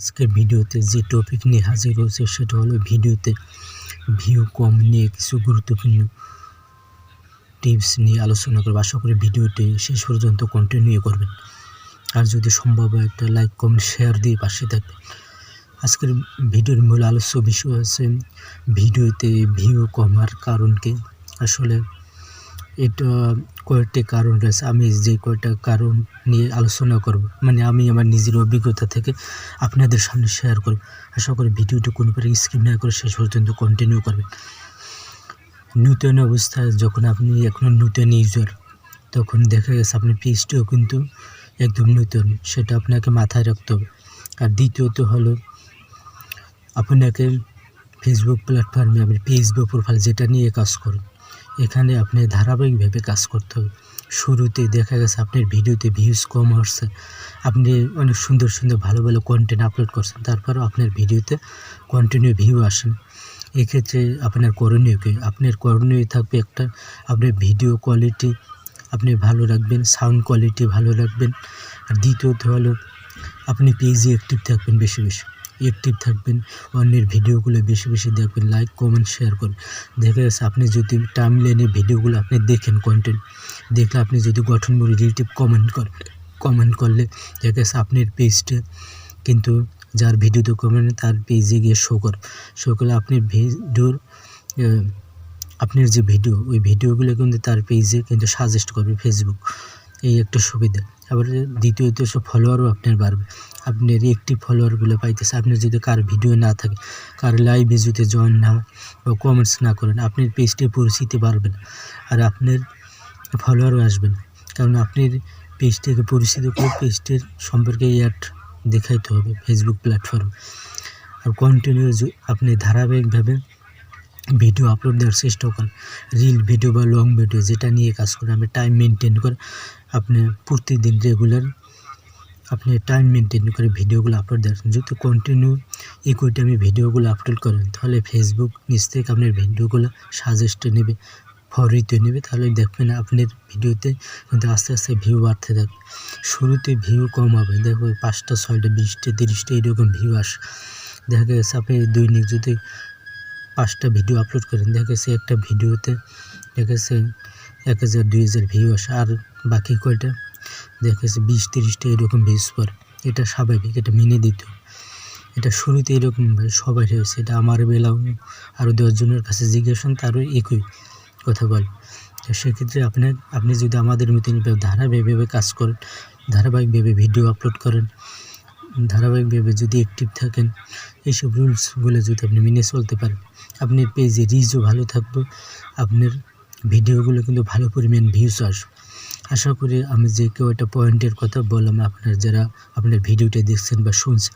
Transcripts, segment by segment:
আজকের ভিডিওতে যে টপিক নিয়ে হাজির হয়েছে সেটা হলো ভিডিওতে ভিউ কম নিয়ে কিছু গুরুত্বপূর্ণ টিপস নিয়ে আলোচনা করব। আশা করি ভিডিওটি শেষ পর্যন্ত কন্টিনিউ করবেন। আর যদি সম্ভব হয় একটা লাইক কমেন্ট শেয়ার দিয়ে পাশে থাকবেন। আজকের ভিডিওর মূল আলোচ্য বিষয় হচ্ছে ভিডিওতে ভিউ কমার কারণ কি? আসলে এটা কয়েকটি কারণ রয়েছে। আমি যে কয়েকটা কারণ নিয়ে আলোচনা করব মানে আমি আমার নিজের অভিজ্ঞতা থেকে আপনাদের সামনে শেয়ার করব। আশা করি ভিডিওটি কোনো প্রকার স্কিপ না করে শেষ পর্যন্ত কন্টিনিউ করবেন। নূতন অবস্থায় যখন আপনি এখনও নূতন ইউজার তখন দেখা গেছে আপনি পেজটিও কিন্তু একদম নূতন, সেটা আপনাকে মাথায় রাখতে হবে। আর দ্বিতীয়ত হলো, আপনাকে ফেসবুক প্ল্যাটফর্মে আপনি বা প্রোফাইল যেটা নিয়ে কাজ করুন এখানে আপনি ধারাবাহিকভাবে কাজ করতে হবে। শুরুতে দেখা গেছে আপনার ভিডিওতে ভিউজ কম আসছে। আপনি অনেক সুন্দর সুন্দর, ভালো ভালো কন্টেন্ট আপলোড করছেন, তারপরেও আপনার ভিডিওতে কন্টিনিউ ভিউ আসেন এক্ষেত্রে আপনার করণীয় কী? আপনার করণীয় থাকবে একটা, আপনার ভিডিও কোয়ালিটি আপনি ভালো রাখবেন সাউন্ড কোয়ালিটি ভালো রাখবেন। আর দ্বিতীয়ত হলো, আপনি পেজে অ্যাক্টিভ থাকবেন বেশি বেশি। অ্যাক্টিভ থাকবেন, অন্যের ভিডিওগুলো বেশি বেশি দেখবেন লাইক কমেন্ট শেয়ার করবেন। দেখা গেছে আপনি যদি টাইম লাইনে ভিডিওগুলো আপনি দেখেন কন্টেন্ট দেখলে আপনি যদি গঠনমূলক রিলেটিভ কমেন্ট করেন কমেন্ট করলে দেখা গেছে আপনার পেজটা কিন্তু যার ভিডিওতে কমেন্ট তার পেজে গিয়ে শো কর। শো করলে আপনি ভিডিওর আপনার যে ভিডিও ওই ভিডিওগুলো কিন্তু তার পেজে কিন্তু সাজেস্ট করবে ফেসবুক এই একটা সুবিধা। আবার দ্বিতীয়ত সব ফলোয়ারও আপনার বাড়বে। আপনার একটি ফলোয়ারগুলো পাইতেছে। আপনার যদি কার ভিডিও না থাকে, কার লাইভে যদি জয়েন না বা কমেন্টস না করেন, আপনার পেজটি পরিচিতি বাড়বে না আর আপনার ফলোয়ারও আসবে না। কারণ আপনার পেজটিকে পরিচিত করে পেজটির সম্পর্কে অ্যাড দেখাইতে হবে ফেসবুক প্ল্যাটফর্ম আর কন্টিনিউ আপনি ধারাবাহিকভাবে ভিডিও আপলোড দেওয়ার চেষ্টা করেন। রিল ভিডিও বা লং ভিডিও যেটা নিয়ে কাজ করেন আপনি টাইম মেনটেন করে আপনি প্রতিদিন রেগুলার আপনি টাইম মেনটেন করে ভিডিওগুলো আপলোড দেওয়ার যদি কন্টিনিউ একই টাইমে ভিডিওগুলো আপলোড করেন, তাহলে ফেসবুক নিচ থেকে আপনার ভিডিওগুলো সাজেস্টে নেবে ফরিতে নেবে, তাহলে দেখবেন আপনার ভিডিওতে কিন্তু আস্তে আস্তে ভিউ বাড়তে থাকবে। শুরুতে ভিউ কম হবে দেখো পাঁচটা, ছয়টা, বিশটা, তিরিশটা এরকম ভিউ আসে। দেখা গেছে আপনি দৈনিক যদি পাঁচটা ভিডিও আপলোড করেন। দেখা গেছে একটা ভিডিওতে দেখা গেছে এক হাজার, দুই হাজার ভিউ আসে আর বাকি কয়টা? দেখা গেছে বিশ, তিরিশটা এরকম ভিউজ পড়ে এটা স্বাভাবিক, এটা মেনে দিত এটা শুরুতে এরকম সবাই হয়েছে, এটা আমার বেলাও আরও দশজনের কাছে জিজ্ঞাসা, তারও একই কথা বলে। তো সেক্ষেত্রে আপনার আপনি যদি আমাদের মতন ধারাবাহিকভাবে কাজ করেন, ধারাবাহিকভাবে ভিডিও আপলোড করেন ধারাবাহিকভাবে যদি অ্যাক্টিভ থাকেন এইসব রুলসগুলো যদি আপনি মেনে চলতে পারেন, আপনার পেজে রিচও ভালো থাকবে, আপনার ভিডিওগুলো কিন্তু ভালো পরিমাণ ভিউজ আসবে। আশা করি আমি যে কেউ একটা পয়েন্টের কথা বললাম, আপনার যারা আপনার ভিডিওটা দেখছেন বা শুনছেন,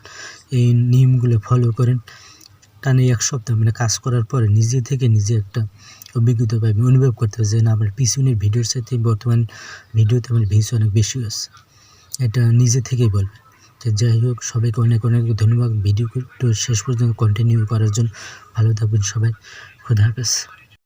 এই নিয়মগুলো ফলো করেন। টানে এক সপ্তাহ মানে কাজ করার পরে নিজে থেকে নিজে একটা অভিজ্ঞতা পাবে অনুভব করতে হবে যে, না, আমার পিছনের ভিডিওর সাথে বর্তমান ভিডিওতে আমার ভিউজ অনেক বেশি আছে। এটা নিজে থেকেই বলবে তো যাই হোক, সবাইকে অনেক অনেক ধন্যবাদ। ভিডিও শেষ পর্যন্ত কন্টিনিউ করার জন্য ভালো থাকবেন সবাই। খুদা হাফেজ।